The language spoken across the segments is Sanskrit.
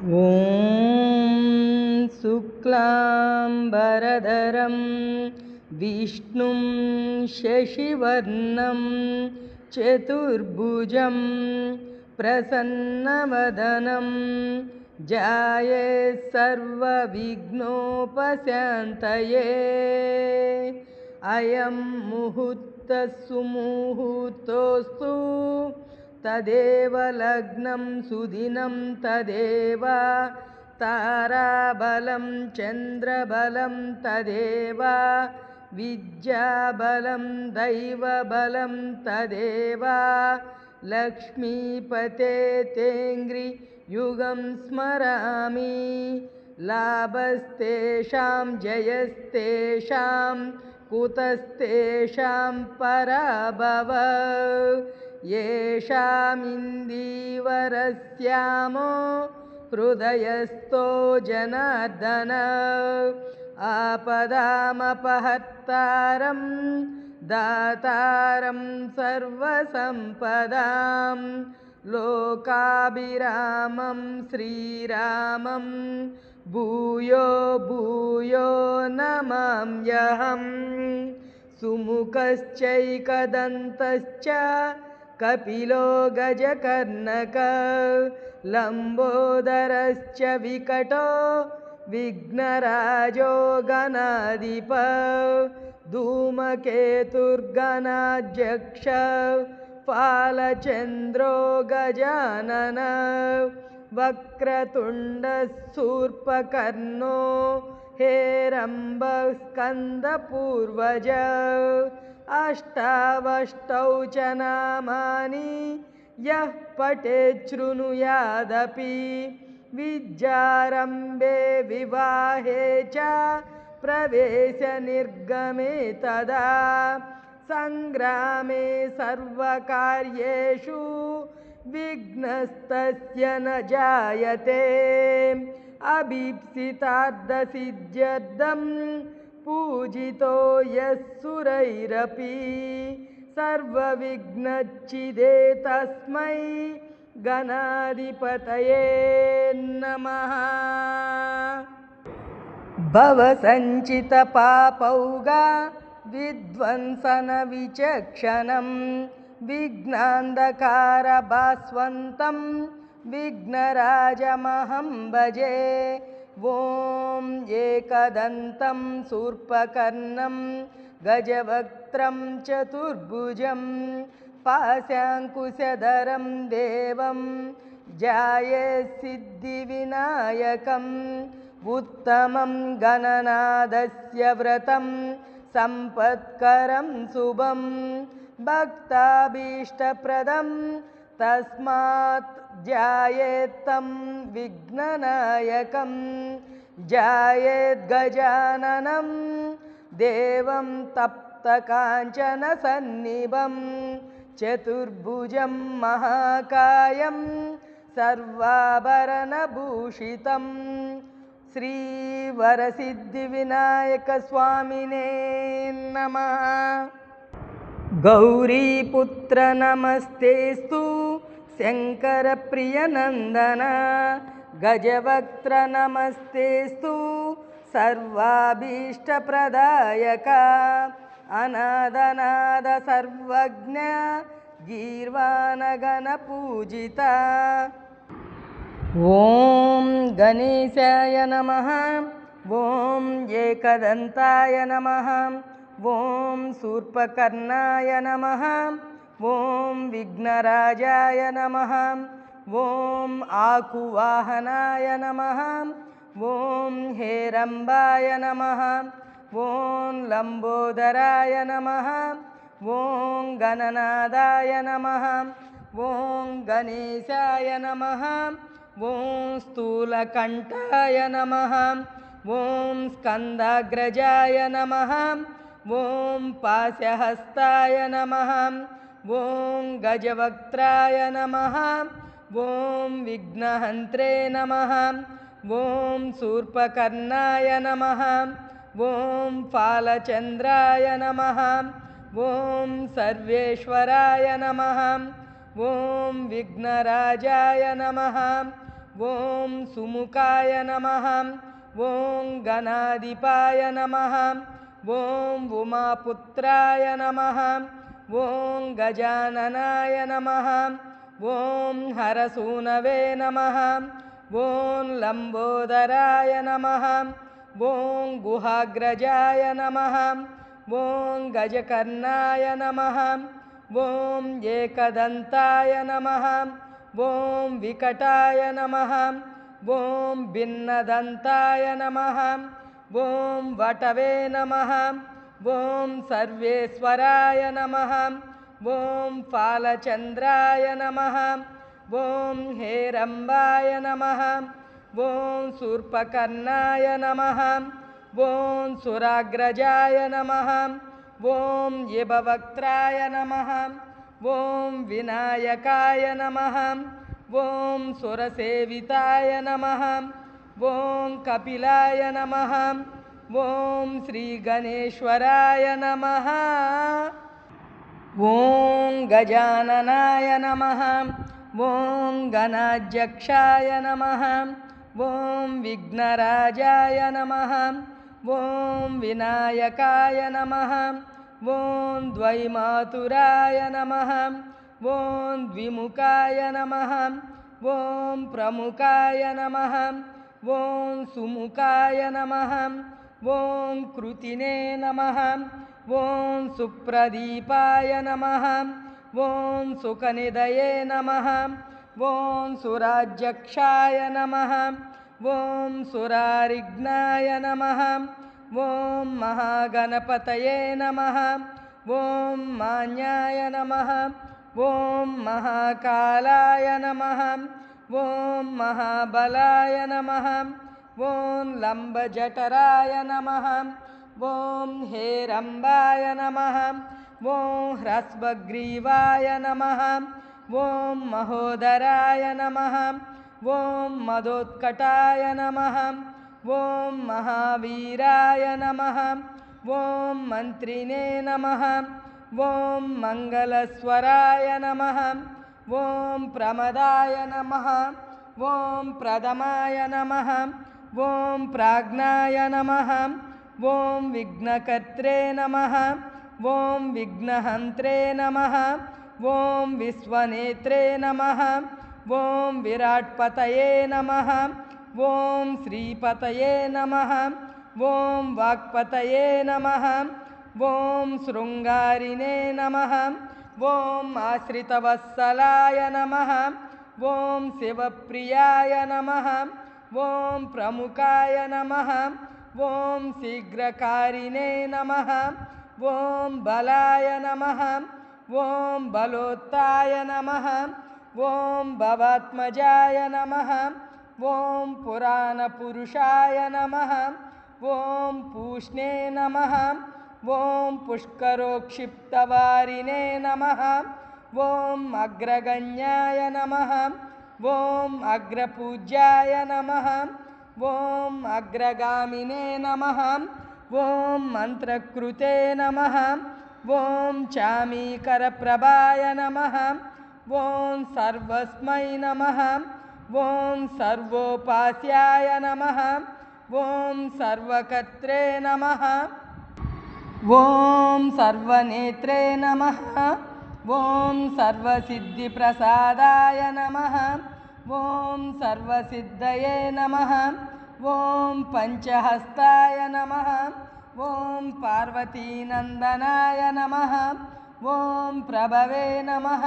ॐ शुक्लाम्बरधरं विष्णुं शशिवर्णं चतुर्भुजं प्रसन्नवदनं जाये सर्वविघ्नोपशान्तये। अयं मुहूर्तः सुमुहूर्तोऽस्तु तदेव लग्नं सुदिनं तदेव ताराबलं चन्द्रबलं तदेव विद्याबलं दैवबलं तदेव लक्ष्मीपते तेङ्घ्रियुगं स्मरामि लाभस्तेषां जयस्तेषां कुतस्तेषां पराभव येषामिन्दीवरस्यामो हृदयस्थो जनार्दन। आपदामपहर्तारं दातारं सर्वसम्पदां। लोकाभिरामं श्रीरामं भूयो भूयो नमाम्यहं सुमुखश्चैकदन्तश्च कपिलो गजकर्णक लम्बोदरश्च विकटो विघ्नराजो गणाधिप धूमकेतुर्गणाध्यक्ष फालचन्द्रो गजानन वक्रतुण्डशूर्पकर्णो हेरम्बस्कन्दपूर्वज अष्टावष्टौ च नामानि यः पठेच्छृणुयादपि विद्यारम्भे विवाहे च प्रवेशनिर्गमे तदा। सङ्ग्रामे सर्वकार्येषु विघ्नस्तस्य न जायते अभीप्सितार्थसिद्ध्यर्थं पूजितो यः सुरैरपि सर्वविघ्नच्चिदे तस्मै गणाधिपतये नमः। भवसञ्चितपापौगा विध्वंसनविचक्षणं विघ्नान्धकारभास्वन्तं विघ्नराजमहं भजे। ॐ एकदन्तं शूर्पकर्णं गजवक्त्रं चतुर्भुजं पाशाङ्कुशधरं देवं जायसिद्धिविनायकम् उत्तमं गणनादस्य व्रतं सम्पत्करं शुभं भक्ताभीष्टप्रदं तस्मात् ध्यायेत्तं विघ्ननायकं। ध्यायेद्गजाननं देवं तप्तकाञ्चनसन्निभं। चतुर्भुजं महाकायं सर्वाभरणभूषितम् श्रीवरसिद्धिविनायकस्वामिने नमः। गौरीपुत्र नमस्तेस्तु शङ्करप्रियनन्दन गजवक्त्र नमस्तेस्तु सर्वाभीष्टप्रदायक अनादनाद सर्वज्ञ गीर्वाणगणपूजिता ॐ गणेशाय नमः ॐ एकदन्ताय नमः ॐ शूर्पकर्णाय नमः ॐ विघ्नराजाय नमः ॐ आकुवाहनाय नमः ॐ हेरम्बाय नमः ॐ लम्बोदराय नमः ॐ गणनादाय नमः ॐ गणेशाय नमः ॐ स्थूलकण्ठाय नमः ॐ स्कन्दाग्रजाय नमः ॐ पास्यहस्ताय नमः ॐ गजवक्त्राय नमः ॐ विघ्नहन्त्रे नमः ॐ शूर्पकर्णाय नमः ॐ फालचन्द्राय नमः ॐ सर्वेश्वराय नमः ॐ विघ्नराजाय नमः ॐ सुमुखाय नमः ॐ गणाधिपाय नमः ॐ उमापुत्राय नमः ॐ गजाननाय नमः। ॐ हरसूनवे नमः। ॐ लम्बोदराय नमः। ॐ गुहाग्रजाय नमः। ॐ गजकर्णाय नमः। ॐ एकदन्ताय नमः। ॐ विकटाय नमः। ॐ भिन्नदन्ताय नमः। ॐ वटवे नमः ॐ सर्वेश्वराय नमः ॐ फालचन्द्राय नमः ॐ हेरम्बाय नमः ॐ शूर्पकर्णाय नमः ॐ सुराग्रजाय नमः ॐ यभवक्त्राय नमः ॐ विनायकाय नमः ॐ सुरसेविताय नमः ॐ कपिलाय नमः ॐ श्रीगणेश्वराय नमः। ॐ गजाननाय नमः। ॐ गणाध्यक्षाय नमः। ॐ विघ्नराजाय नमः। ॐ विनायकाय नमः। ॐ द्वैमातुराय नमः। ॐ द्विमुखाय नमः। ॐ प्रमुखाय नमः। ॐ सुमुखाय नमः ॐ कृतिने नमः। ॐ सुप्रदीपाय नमः। ॐ सुखनिधये नमः। ॐ सुराध्यक्षाय नमः। ॐ सुरारिघ्नाय नमः। ॐ महागणपतये नमः। ॐ मान्याय नमः। ॐ महाकालाय नमः। ॐ महाबलाय नमः ॐ लम्बजठराय नमः। ॐ हेरम्बाय नमः। ॐ ह्रस्वग्रीवाय नमः। ॐ महोदराय नमः। ॐ मदोत्कटाय नमः। ॐ महावीराय नमः। ॐ मन्त्रिणे नमः। ॐ मङ्गलस्वराय नमः। ॐ प्रमदाय नमः। ॐ प्रथमाय नमः ॐ प्राज्ञाय नमः। ॐ विघ्नकर्त्रे नमः। ॐ विघ्नहन्त्रे नमः। ॐ विश्वनेत्रे नमः। ॐ विराट्पतये नमः। ॐ श्रीपतये नमः। ॐ वाक्पतये नमः। ॐ शृङ्गारिणे नमः। ॐ आश्रितवत्सलाय नमः। ॐ शिवप्रियाय नमः ॐ प्रमुखाय नमः ॐ शीघ्रकारिणे नमः ॐ बलाय नमः ॐ बलोत्ताय नमः ॐ भवात्मजाय नमः ॐ पुराणपुरुषाय नमः ॐ पूष्णे नमः ॐ पुष्करोक्षिप्तवारिणे नमः ॐ अग्रगण्याय नमः ॐ अग्रपूज्याय नमः ॐ अग्रगामिने नमः ॐ मन्त्रकृते नमः ॐ चामीकरप्रभाय नमः ॐ सर्वस्मै नमः ॐ सर्वोपास्याय नमः ॐ सर्वकर्त्रे नमः ॐ सर्वनेत्रे नमः ॐ सर्वसिद्धिप्रसादाय नमः ॐ सर्वसिद्धये नमः ॐ पञ्चहस्ताय नमः ॐ पार्वतीनन्दनाय नमः ॐ प्रभवे नमः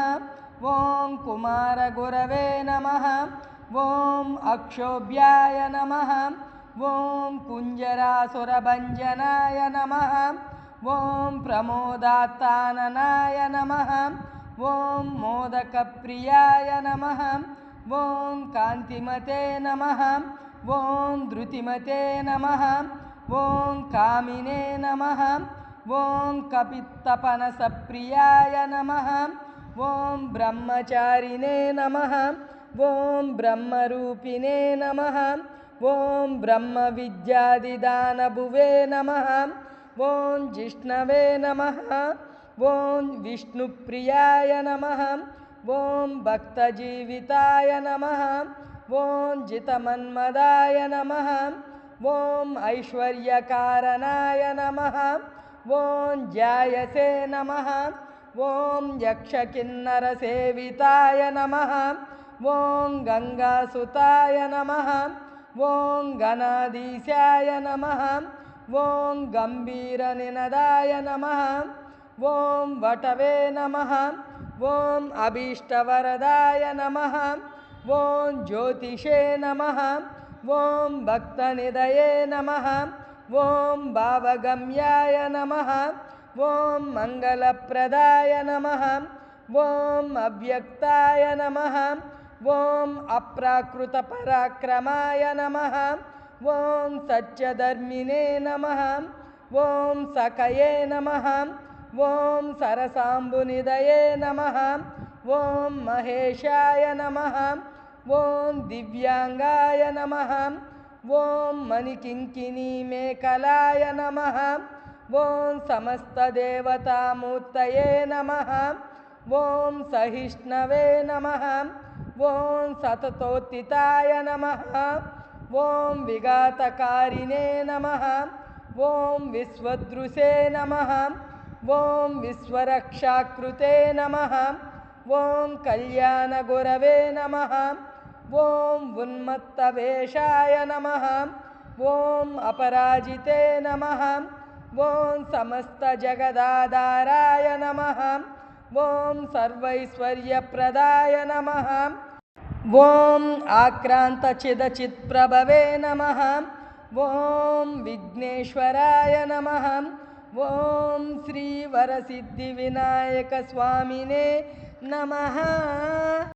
ॐ कुमारगुरवे नमः ॐ अक्षोभ्याय नमः ॐ कुञ्जरासुरभञ्जनाय नमः ॐ प्रमोदात्ताननाय नमः ॐ मोदकप्रियाय नमः ॐ कान्तिमते नमः। ॐ धृतिमते नमः। ॐ कामिने नमः। ॐ कपित्तपनसप्रियाय नमः। ॐ ब्रह्मचारिणे नमः। ॐ ब्रह्मरूपिणे नमः। ॐ ब्रह्मविद्यादिदानभुवे नमः। ॐ जिष्णवे नमः। ॐ विष्णुप्रियाय नमः ॐ भक्तजीविताय नमः। ॐ जितमन्मदाय नमः। ॐ ऐश्वर्यकारणाय नमः। ॐ जायसे नमः। ॐ यक्षकिन्नरसेविताय नमः। ॐ गङ्गासुताय नमः। ॐ गणाधीशाय नमः। ॐ गम्भीरनिनदाय नमः। ॐ वटवे नमः ॐ अभीष्टवरदाय नमः। ॐ ज्योतिषे नमः। ॐ भक्तनिधये नमः। ॐ भावगम्याय नमः। ॐ मङ्गलप्रदाय नमः। ॐ अव्यक्ताय नमः। ॐ अप्राकृतपराक्रमाय नमः। ॐ सत्यधर्मिणे नमः। ॐ सकये नमः ॐ सरसाम्बुनिधये नमः ॐ महेशाय नमः ॐ दिव्याङ्गाय नमः ॐ मणिकिङ्किणीमेकलाय नमः ॐ समस्तदेवतामूर्तये नमः ॐ सहिष्णवे नमः ॐ सततोत्थिताय नमः ॐ विघातकारिणे नमः ॐ विश्वदृशे नमः ॐ विश्वरक्षाकृते नमः ॐ कल्याणगुरवे नमः ॐ उन्मत्तवेषाय नमः ॐ अपराजिते नमः ॐ समस्तजगदाधाराय नमः ॐ सर्वैश्वर्यप्रदाय नमः ॐ आक्रान्तचिदचित्प्रभवे नमः ॐ विघ्नेश्वराय नमः ॐ श्रीवरसिद्धिविनायकस्वामिने नमः